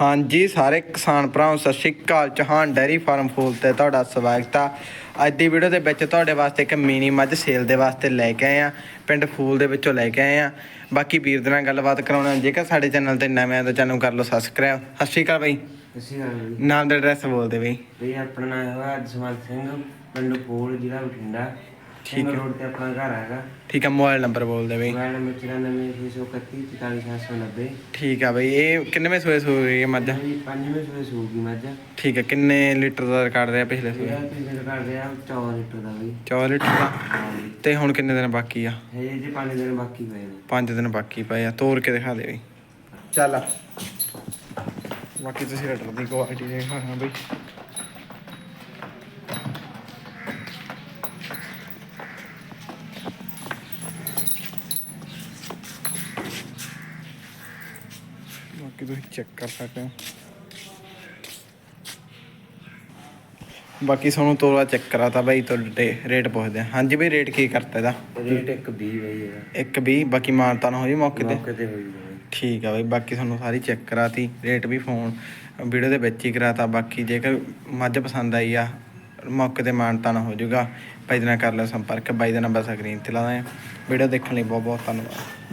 ਹਾਂਜੀ ਸਾਰੇ ਕਿਸਾਨ ਭਰਾਵਾਂ ਨੂੰ ਸਤਿ ਸ਼੍ਰੀ ਅਕਾਲ। ਚੌਹਾਨ ਡੈਰੀ ਫਾਰਮ ਫੂਲ ਤੇ ਤੁਹਾਡਾ ਸਵਾਗਤ ਆ। ਅੱਜ ਦੀ ਵੀਡੀਓ ਦੇ ਵਿੱਚ ਤੁਹਾਡੇ ਵਾਸਤੇ ਇੱਕ ਮਿਨੀ ਮੱਝ ਸੇਲ ਦੇ ਵਾਸਤੇ ਲੈ ਕੇ ਆਏ ਆ। ਪਿੰਡ ਫੂਲ ਦੇ ਵਿੱਚੋਂ ਲੈ ਕੇ ਆਏ ਆ। ਬਾਕੀ ਵੀਰ ਦੇ ਨਾਲ ਗੱਲਬਾਤ ਕਰਾਉਣਾ। ਜੇਕਰ ਸਾਡੇ ਚੈਨਲ ਤੇ ਨਵੇਂ ਆ ਤਾਂ ਚੈਨਲ ਕਰ ਲਓ ਸਬਸਕ੍ਰਾਈਬ। ਸਤਿ ਸ਼੍ਰੀ ਅਕਾਲ ਬਾਈ। ਅਸੀਂ ਗੱਲ ਵੀ ਨਾਮ ਦਾ ਐਡਰੈਸ ਬੋਲਦੇ ਬਈ। ਵੀ ਆਪਣਾ ਨਾਮ ਹੈਗਾ ਜਸਵੰਤ ਸਿੰਘ ਪਿੰਡ ਪੋਲ ਜ਼ਿਲ੍ਹਾ ਬਠਿੰਡਾ। ਠੀਕ ਹੈ। ਰੋਡ ਤੇ ਆਪਣਾ ਘਰ ਹੈਗਾ। ਠੀਕ ਆ ਮੋਬਾਈਲ ਨੰਬਰ ਬੋਲਦੇ ਬਈ। ਮੋਬਾਈਲ ਨੰਬਰ 9431 44790 ਠੀਕ ਆ ਬਈ ਇਹ ਕਿੰਨਵੇਂ ਸੂਏ ਸੂਏ ਇਹ ਮੱਝ? ਜੀ ਪੰਜਵੇਂ ਸੂਏ ਸੂਗੀ ਮੱਝ। ਠੀਕ ਆ ਕਿੰਨੇ ਲੀਟਰ ਦਾ ਰਿਕਾਰਡ ਰਿਹਾ ਪਿਛਲੇ ਸੂਏ? ਇਹਦਾ ਪਿਛਲੇ ਕਰ ਰਿਹਾ 14 ਲੀਟਰ ਦਾ ਬਈ। 4 ਲੀਟਰ ਦਾ? ਹਾਂ ਤੇ ਹੁਣ ਕਿੰਨੇ ਦਿਨ ਬਾਕੀ ਆ? ਇਹ ਜੀ ਪੰਜ ਦਿਨ ਬਾਕੀ ਪਏ ਨੇ। 5 ਦਿਨ ਬਾਕੀ ਪਏ ਆ। ਤੋੜ ਕੇ ਦਿਖਾ ਦੇ ਬਈ। ਚੱਲ ਬਾਕੀ ਤੁਸੀਂ ਰਟਰ ਦੀ ਕੁਆਲਿਟੀ ਦੇਖਣਾ ਬਈ। ਬਾਕੀ ਤੁਸੀਂ ਚੈੱਕ ਕਰ ਸਕਦੇ ਹੋ। ਬਾਕੀ ਤੁਹਾਨੂੰ ਤੋੜਾ ਚੈੱਕ ਕਰਾਤਾ ਬਾਈ ਤੁਹਾਡੇ ਰੇਟ ਪੁੱਛਦੇ ਆ ਹਾਂਜੀ ਬਈ ਰੇਟ ਕੀ ਕਰਤਾ ਇਹਦਾ? ਰੇਟ ਇੱਕ 20 ਬਈ ਇਹਦਾ। ਇੱਕ ਵੀ ਬਾਕੀ ਮਾਨਤਾ ਨਾ ਹੋ ਜੀ ਮੌਕੇ ਤੇ? ਮੌਕੇ ਤੇ ਹੋਈ ਬਈ। ਠੀਕ ਆ ਬਈ ਬਾਕੀ ਤੁਹਾਨੂੰ ਸਾਰੀ ਚੈੱਕ ਕਰਾਤੀ। ਰੇਟ ਵੀ ਫੋਨ ਵੀਡੀਓ ਦੇ ਵਿੱਚ ਹੀ ਕਰਾਤਾ। ਬਾਕੀ ਜੇਕਰ ਮੱਝ ਪਸੰਦ ਆਈ ਆ ਮੌਕੇ ਤੇ ਮਾਨਤਾ ਨਾ ਹੋ ਜਾਊਗਾ ਬਾਈ ਦੇ ਨਾਲ ਕਰ ਲਓ ਸੰਪਰਕ ਬਾਈ ਦਾ ਨੰਬਰ ਸਕਰੀਨ ਤੇ ਲਾ ਦਾਂ ਵੀਡੀਓ ਦੇਖਣ ਲਈ ਬਹੁਤ ਬਹੁਤ ਧੰਨਵਾਦ।